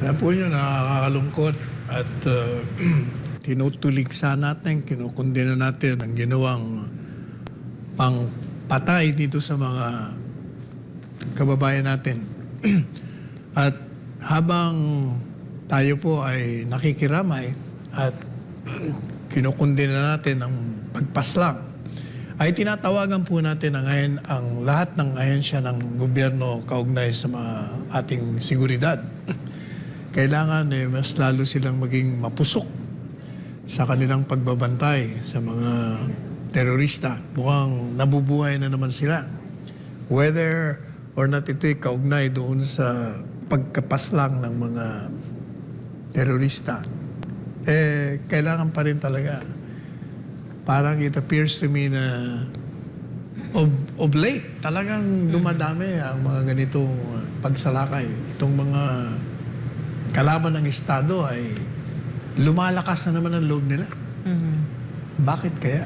Alam po nyo, nakakalungkot at uh, tinutuligsa natin, kinukundina natin ang ginawang pangpatay dito sa mga kababayan natin. at habang tayo po ay nakikiramay at kinukundina natin ang pagpaslang, ay tinatawagan po natin na ngayon ang lahat ng ahensya ng gobyerno kaugnay sa mga ating seguridad. Kailangan eh, mas lalo silang maging mapusok sa kanilang pagbabantay sa mga terorista. Mukhang nabubuhay na naman sila. Whether or not ito'y kaugnay doon sa pagkapaslang ng mga terorista, eh, kailangan pa rin talaga parang it appears to me na of, of late, talagang dumadami ang mga ganitong uh, pagsalakay. Itong mga kalaban ng Estado ay lumalakas na naman ang loob nila. Bakit kaya?